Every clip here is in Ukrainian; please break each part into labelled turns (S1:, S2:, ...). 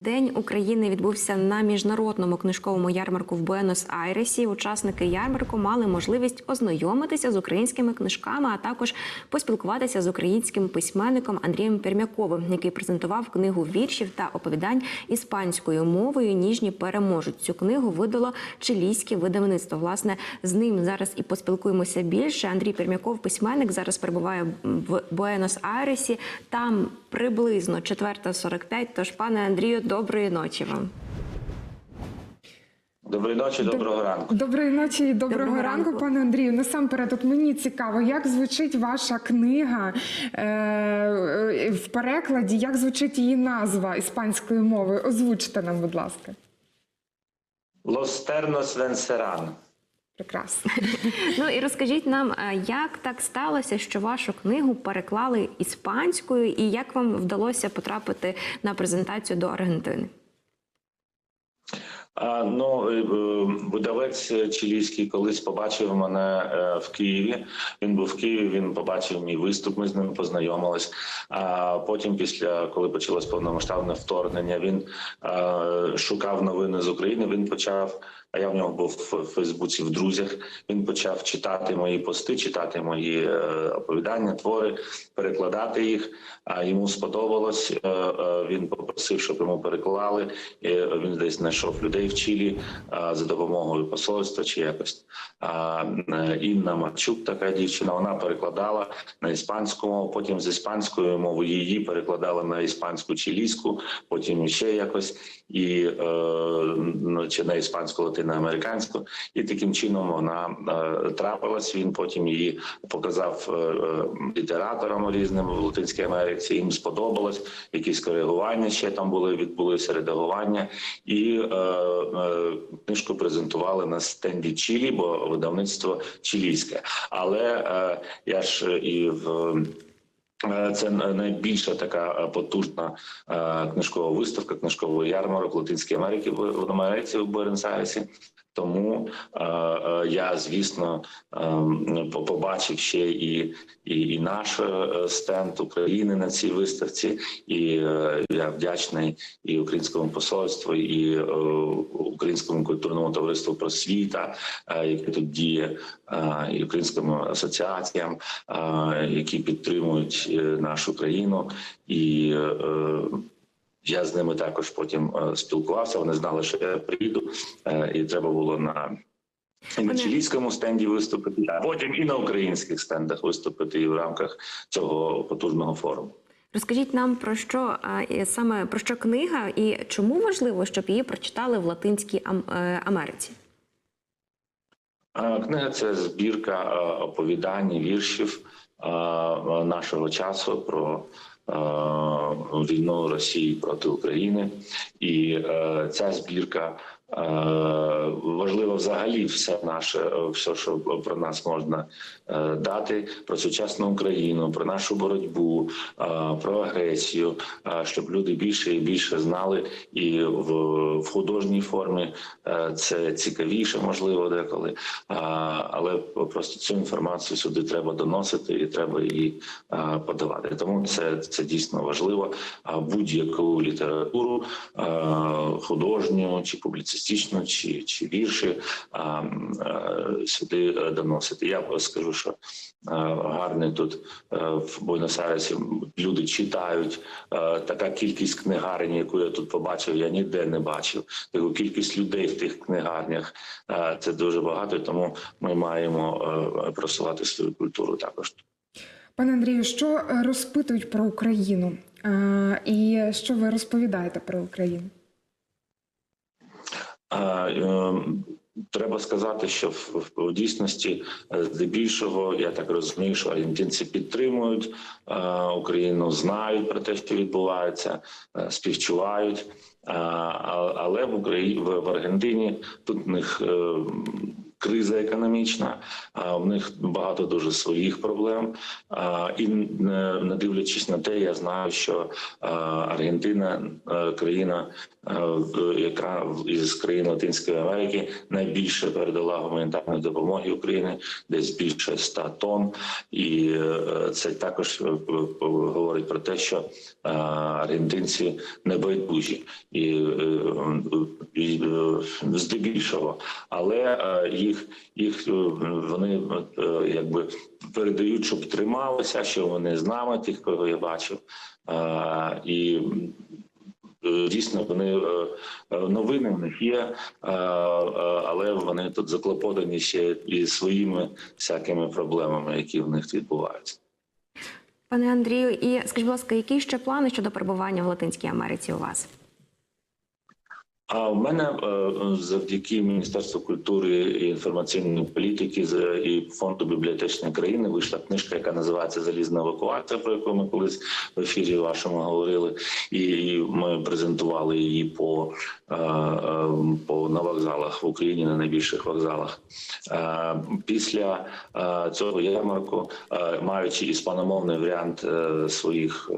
S1: День України відбувся на міжнародному книжковому ярмарку в Буенос-Айресі. Учасники ярмарку мали можливість ознайомитися з українськими книжками, а також поспілкуватися з українським письменником Андрієм Пермяковим, який презентував книгу віршів та оповідань іспанською мовою. Ніжні переможуть. Цю книгу видало чилійське видавництво. Власне, з ним зараз і поспілкуємося більше. Андрій Пермяков, письменник, зараз перебуває в Буенос-Айресі. Там приблизно 4.45. Тож, пане Андрію, доброї ночі вам.
S2: Доброї ночі, доброго ранку.
S3: Доброї ночі і доброго,
S1: Доброго
S3: ранку,
S1: ранку.
S3: пане Андрію. Насамперед, от мені цікаво, як звучить ваша книга е, е, в перекладі, як звучить її назва іспанською мовою? Озвучте нам, будь ласка.
S2: Лостерно vencerán.
S3: Прекрасно.
S1: Ну і розкажіть нам, е, як так сталося, що вашу книгу переклали іспанською, і як вам вдалося потрапити на презентацію до Аргентини?
S2: А, ну, е, е, видавець чилійський колись побачив мене в Києві. Він був в Києві, він побачив мій виступ, ми з ним познайомились. А потім, після коли почалось повномасштабне вторгнення, він шукав новини з України. Він почав. А я в нього був в Фейсбуці в друзях. Він почав читати мої пости, читати мої е, оповідання, твори, перекладати їх. А йому сподобалось. Е, е, він попросив, щоб йому переклали. І він десь знайшов людей в Чилі за допомогою посольства чи якось. Інна Марчук, така дівчина, вона перекладала на іспанську мову. Потім з іспанської мови її перекладала на іспанську чилійську, потім ще якось і ну, чи на іспанську латиноамериканську, і таким чином вона е, трапилась. Він потім її показав е, е, літераторам різним в Латинській Америці. Їм сподобалось якісь коригування. Ще там були відбулися редагування, і е, е, книжку презентували на стенді Чилі, бо видавництво чилійське. Але е, я ж і в. Е, Це найбільша така е, потужна е, книжкова виставка, книжковий ярмарок Латинської Америки в Америці в Буенос-Айресі. Тому е, е, я, звісно, е, побачив ще і, і, і наш е, стенд України на цій виставці, і е, я вдячний і українському посольству, і е, українському культурному товариству просвіта, е, яке тут діє, е, і українським асоціаціям, е, які підтримують е, нашу країну і. е, я з ними також потім е, спілкувався. Вони знали, що я приїду, е, і треба було на. І на чилійському стенді виступити, а потім і на українських стендах виступити і в рамках цього потужного форуму.
S1: Розкажіть нам про що е, саме про що книга, і чому важливо, щоб її прочитали в Латинській Америці?
S2: Книга це збірка оповідань, віршів нашого часу про війну Росії проти України, і е, ця збірка. Е, Важливо взагалі все наше, е, все, що про нас можна е, дати, про сучасну Україну, про нашу боротьбу, про агресію, щоб люди більше і більше знали, і в, художній формі це цікавіше, можливо, деколи. Але просто цю інформацію сюди треба доносити і треба її подавати. Тому це, це дійсно важливо. А будь-яку літературу художню чи публіцистичну, чи, чи вірші а, а, сюди е, доносити. Я скажу, що гарний тут е, в Буенос-Айресі люди читають. Е, Така кількість книгарень, яку я тут побачив, я ніде не бачив. Таку кількість людей в тих книгарнях е, це дуже багато, тому ми маємо е, просувати свою культуру також.
S3: Пане Андрію, що е, розпитують про Україну? Е, І що ви розповідаєте про Україну?
S2: А, е, Треба сказати, що в, в дійсності е, здебільшого я так розумію, що аргентинці підтримують е, Україну, знають про те, що відбувається, е, співчувають. А- але в Україні в, в Аргентині тут в них е, криза економічна, а в них багато дуже своїх проблем. І не не дивлячись на те, я знаю, що Аргентина е, країна, е, яка із країн Латинської Америки найбільше передала гуманітарної допомоги Україні, десь більше 100 тонн, і е, це також е, е, говорить про те, що е, аргентинці не байдужі і, е, е, здебільшого, але е, їх їх е, вони е, якби передають, щоб трималися, що вони з нами, тих, кого я бачив, Е, і дійсно вони новини в них є, але вони тут заклопотані ще і своїми всякими проблемами, які в них відбуваються.
S1: Пане Андрію, і скажіть, будь ласка, які ще плани щодо перебування в Латинській Америці у вас?
S2: А в мене е, завдяки Міністерству культури і інформаційної політики і фонду бібліотечної країни вийшла книжка, яка називається Залізна евакуація, про яку ми колись в ефірі вашому говорили, і ми презентували її по, е, е, по на вокзалах в Україні на найбільших вокзалах. Після цього ярмарку, маючи іспаномовний варіант своїх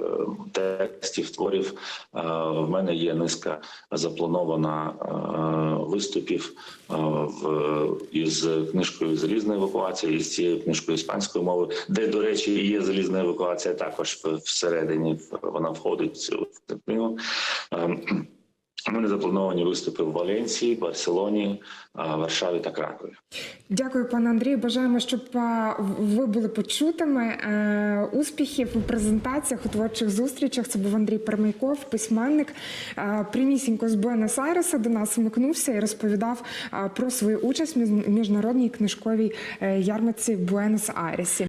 S2: текстів, творів, в мене є низка запланована е, виступів е, в із книжкою Залізна евакуація із цією книжкою іспанської мови, де, до речі, є залізна евакуація також всередині. Вона входить в книгу. Мене заплановані виступи в Валенції, Барселоні, Варшаві та Кракові.
S3: Дякую, пане Андрію. Бажаємо, щоб ви були почутими. Е, Успіхів у презентаціях, у творчих зустрічах. Це був Андрій Пермейков, письменник. Прямісінько з Буенос-Айреса до нас вмикнувся і розповідав про свою участь в між- міжнародній книжковій е, ярмарці в Буенос-Айресі.